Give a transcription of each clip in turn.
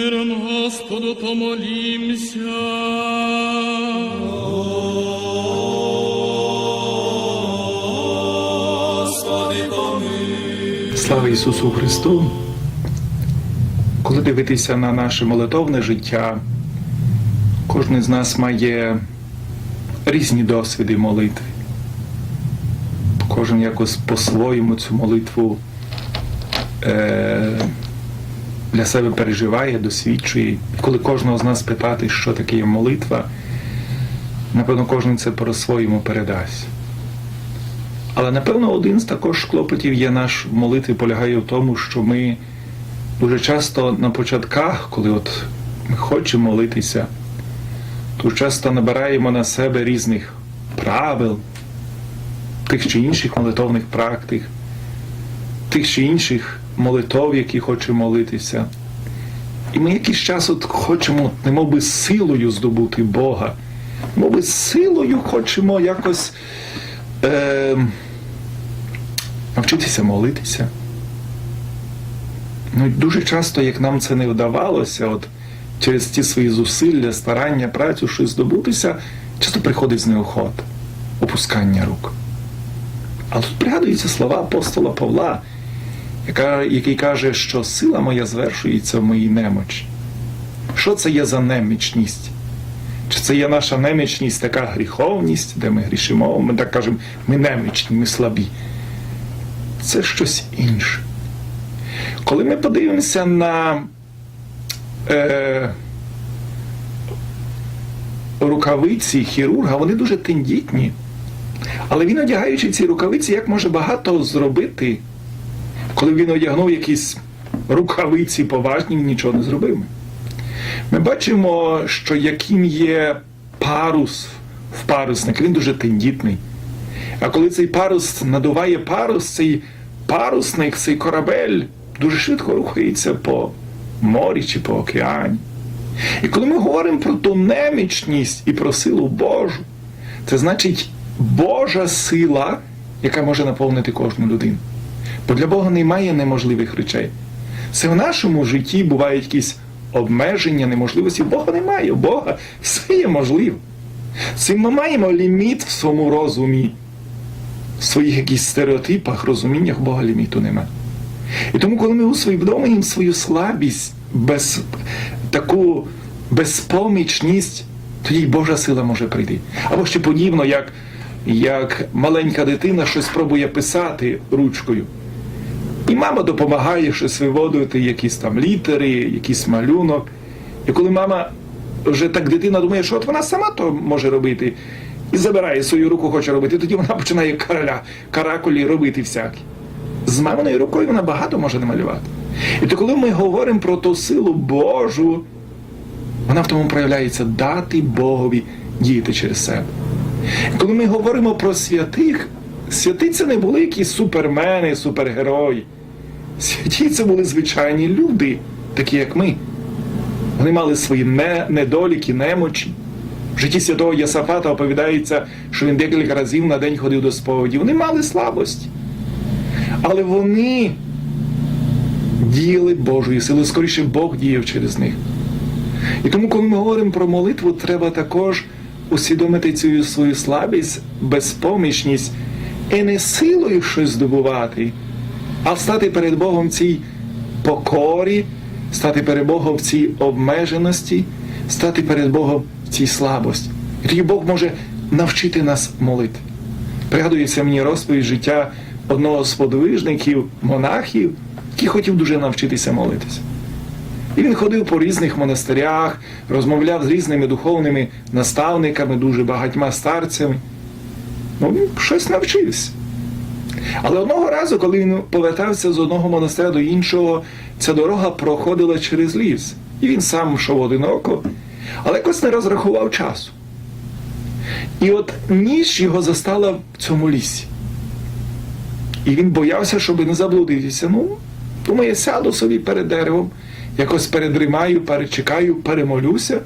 Миром Господу помолімся. Слава Ісусу Христу! Коли дивитися на наше молитовне життя, кожен з нас має різні досвіди молитви. Кожен якось по-своєму цю молитву е, для себе переживає, досвідчує. Коли кожного з нас питати, що таке є молитва, напевно, кожен це по-своєму передасть. Але напевно один з також клопотів є наш в молитві полягає в тому, що ми дуже часто на початках, коли от ми хочемо молитися, то часто набираємо на себе різних правил, тих чи інших молитовних практик, тих чи інших молитов, які хочемо молитися. І ми якийсь час от хочемо, немов би силою здобути Бога, би силою хочемо якось е, навчитися молитися. Ну, дуже часто, як нам це не вдавалося, от через ті свої зусилля, старання, працю, щось здобутися, часто приходить з неохота, опускання рук. Але тут пригадуються слова апостола Павла, який каже, що сила моя звершується в моїй немочі. Що це є за немічність? Чи це є наша немічність, така гріховність, де ми грішимо, ми так кажемо, ми немічні, ми слабі. Це щось інше. Коли ми подивимося на е, рукавиці хірурга, вони дуже тендітні. Але він, одягаючи ці рукавиці, як може багато зробити, коли він одягнув якісь рукавиці поважні, він нічого не зробив. Ми бачимо, що яким є парус в парусник, він дуже тендітний. А коли цей парус надуває парус, цей парусник, цей корабель дуже швидко рухається по морі чи по океані. І коли ми говоримо про ту немічність і про силу Божу, це значить Божа сила, яка може наповнити кожну людину. Бо для Бога немає неможливих речей. Це в нашому житті бувають якісь обмеження, неможливості. Бога немає, у Бога все є можливо. Цим ми маємо ліміт в своєму розумі, в своїх якісь стереотипах, розуміннях Бога ліміту немає. І тому, коли ми усвідомлюємо свою слабість, без, таку безпомічність, тоді й Божа сила може прийти. Або ще подібно, як, як маленька дитина щось пробує писати ручкою. І мама допомагає щось виводити, якісь там літери, якийсь малюнок. І коли мама вже так дитина думає, що от вона сама то може робити, і забирає свою руку, хоче робити, тоді вона починає короля, каракулі робити всякі. З маминою рукою вона багато може намалювати. І то коли ми говоримо про ту силу Божу, вона в тому проявляється дати Богові діяти через себе. І коли ми говоримо про святих, святі це не були якісь супермени, супергерої. Святі це були звичайні люди, такі як ми. Вони мали свої не, недоліки, немочі. В житті святого Єсафата оповідається, що він декілька разів на день ходив до сповіді. Вони мали слабості. Але вони діяли Божою силою, скоріше Бог діяв через них. І тому, коли ми говоримо про молитву, треба також усвідомити цю свою слабість, безпомічність і не силою щось здобувати, а стати перед Богом в цій покорі, стати перед Богом в цій обмеженості, стати перед Богом в цій слабості. І тоді Бог може навчити нас молити. Пригадується мені розповідь життя одного з подвижників, монахів, який хотів дуже навчитися молитися. І він ходив по різних монастирях, розмовляв з різними духовними наставниками, дуже багатьма старцями. Ну, він щось навчився. Але одного разу, коли він повертався з одного монастиря до іншого, ця дорога проходила через ліс. І він сам йшов одиноко, але якось не розрахував часу. І от ніч його застала в цьому лісі. І він боявся, щоб не заблудитися. Ну, думає, сяду собі перед деревом, якось передрімаю, перечекаю, перемолюся,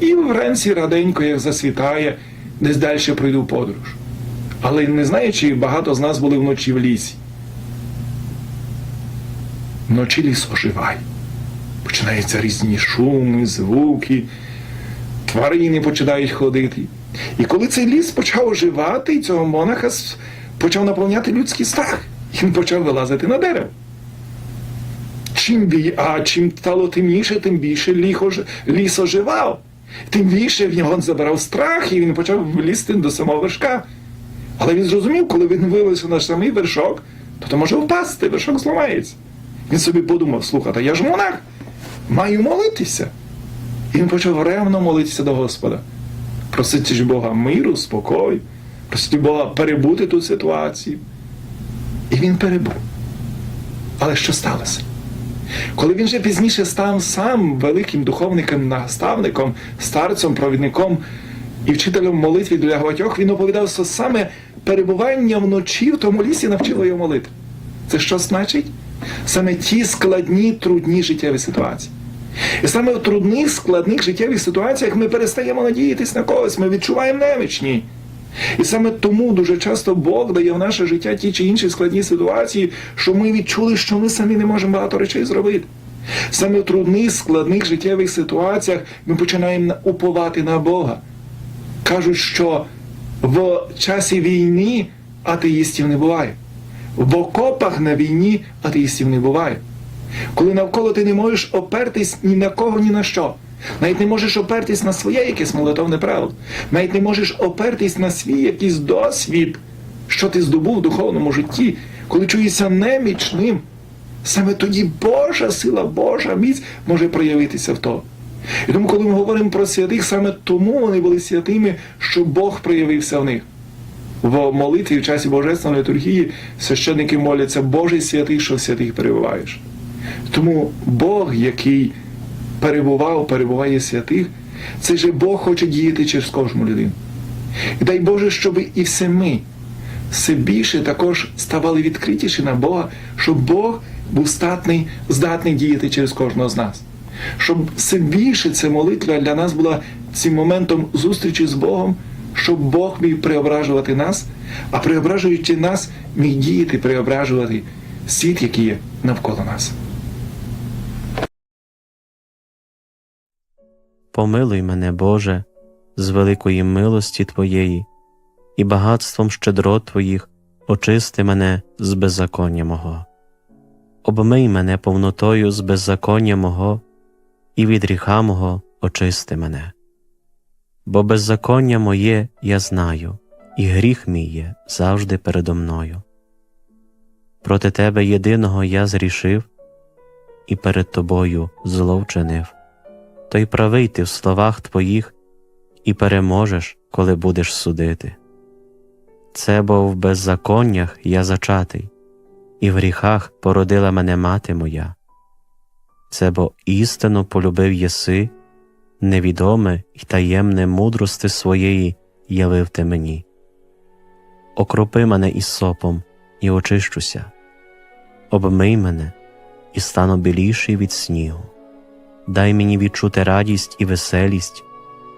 і вранці раденько, як засвітає, десь далі пройду подорож. Але не знаю, чи багато з нас були вночі в лісі. Вночі ліс оживає. починаються різні шуми, звуки, тварини починають ходити. І коли цей ліс почав оживати, цього монаха почав наповняти людський страх, він почав вилазити на дерево. Чим бі... А чим стало темніше, тим більше ліс, ож... ліс оживав. Тим більше в нього забирав страх, і він почав лізти до самого вершка. Але він зрозумів, коли він вилився на самий вершок, то то може впасти, вершок зламається. Він собі подумав, слухайте, я ж монах, маю молитися. І він почав ревно молитися до Господа. Просити ж Бога миру, спокою, просити Бога перебути ту ситуацію. І він перебув. Але що сталося? Коли він вже пізніше став сам великим духовником, наставником, старцем, провідником і вчителем молитви для багатьох, він оповідав, саме перебування вночі в тому лісі навчило його молити. Це що значить? Саме ті складні, трудні життєві ситуації. І саме в трудних, складних життєвих ситуаціях ми перестаємо надіятись на когось, ми відчуваємо немічні. І саме тому дуже часто Бог дає в наше життя ті чи інші складні ситуації, що ми відчули, що ми самі не можемо багато речей зробити. Саме в трудних, складних життєвих ситуаціях ми починаємо уповати на Бога. Кажуть, що в часі війни атеїстів не буває. В окопах на війні атеїстів не буває. Коли навколо ти не можеш опертись ні на кого, ні на що. Навіть не можеш опертись на своє якесь молитовне правило. Навіть не можеш опертись на свій якийсь досвід, що ти здобув в духовному житті, коли чуєшся немічним. Саме тоді Божа сила, Божа міць може проявитися в то. І тому, коли ми говоримо про святих, саме тому вони були святими, що Бог проявився в них. В молитві в часі Божественної літургії священники моляться Божий святий, що в святих перебуваєш. Тому Бог, який перебував, перебуває святих, цей же Бог хоче діяти через кожну людину. І дай Боже, щоб і все ми все більше також ставали відкритіші на Бога, щоб Бог був статний, здатний діяти через кожного з нас. Щоб все більше ця молитва для нас була цим моментом зустрічі з Богом, щоб Бог міг преображувати нас, а преображуючи нас, міг діяти, преображувати світ, який є навколо нас. Помилуй мене, Боже, з великої милості Твоєї, і багатством щедрот Твоїх очисти мене з беззаконня мого. Обмий мене повнотою з беззаконня мого, і від гріха мого очисти мене. Бо беззаконня моє я знаю, і гріх мій є завжди передо мною. Проти Тебе єдиного я зрішив, і перед Тобою зло вчинив то й правий ти в словах твоїх і переможеш, коли будеш судити. Це бо в беззаконнях я зачатий, і в гріхах породила мене мати моя. Це бо істину полюбив єси, невідоме й таємне мудрости своєї явив ти мені. Окропи мене із сопом і очищуся, обмий мене і стану біліший від снігу дай мені відчути радість і веселість,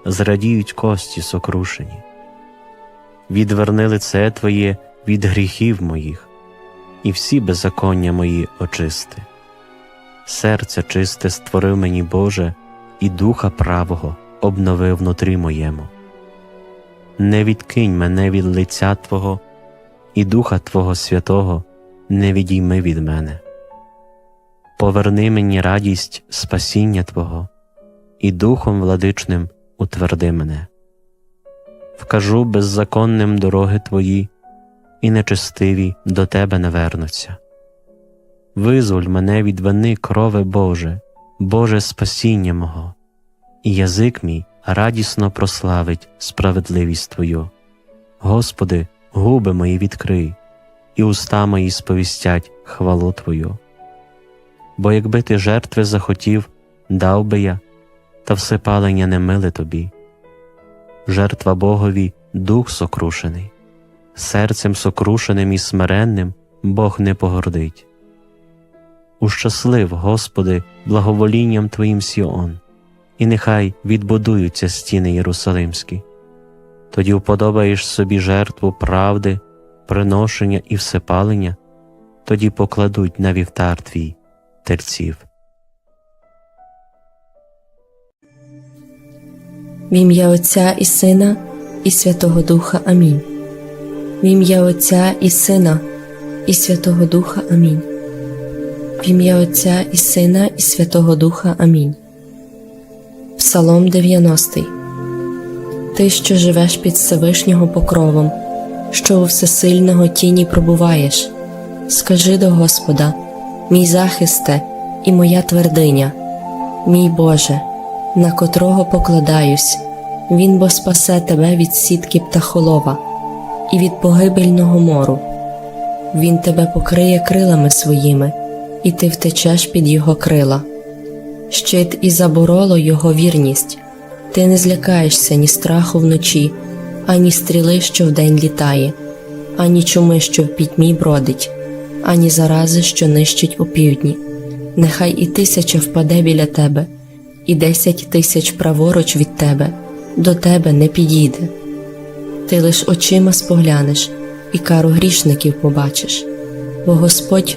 зрадіють кості сокрушені. Відверни лице Твоє від гріхів моїх, і всі беззаконня мої очисти. Серце чисте створив мені Боже, і духа правого обновив внутрі моєму. Не відкинь мене від лиця Твого, і Духа Твого Святого не відійми від мене поверни мені радість спасіння Твого, і Духом владичним утверди мене. Вкажу беззаконним дороги Твої, і нечестиві до Тебе не вернуться. Визволь мене від вини крови Боже, Боже спасіння мого, і язик мій радісно прославить справедливість Твою. Господи, губи мої відкрий, і уста мої сповістять хвалу Твою бо якби ти жертви захотів, дав би я, та всепалення не миле тобі. Жертва Богові дух сокрушений, серцем сокрушеним і смиренним Бог не погордить. Ущаслив, Господи, благоволінням Твоїм Сіон, і нехай відбудуються стіни Єрусалимські. Тоді вподобаєш собі жертву правди, приношення і всепалення, тоді покладуть на вівтар твій терців. В ім'я Отця і Сина, і Святого Духа Амінь. В ім'я Отця і Сина, і Святого Духа Амінь. В ім'я Отця і Сина, і Святого Духа. Амінь. Псалом 90. Ти, що живеш під Всевишнього покровом, що у всесильного тіні пробуваєш, скажи до Господа, мій захисте і моя твердиня, мій Боже, на котрого покладаюсь, Він бо спасе тебе від сітки птахолова і від погибельного мору. Він тебе покриє крилами своїми, і ти втечеш під його крила. Щит і забороло його вірність. Ти не злякаєшся ні страху вночі, ані стріли, що вдень літає, ані чуми, що в пітьмі бродить, ані зарази, що нищить у півдні. Нехай і тисяча впаде біля тебе, і десять тисяч праворуч від тебе, до тебе не підійде. Ти лиш очима споглянеш і кару грішників побачиш, бо Господь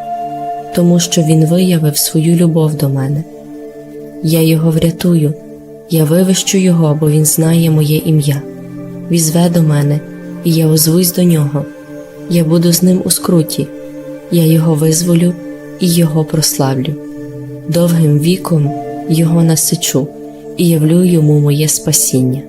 тому що він виявив свою любов до мене. Я його врятую, я вивищу його, бо він знає моє ім'я. Візве до мене, і я озвусь до нього. Я буду з ним у скруті, я його визволю і його прославлю. Довгим віком його насичу і явлю йому моє спасіння.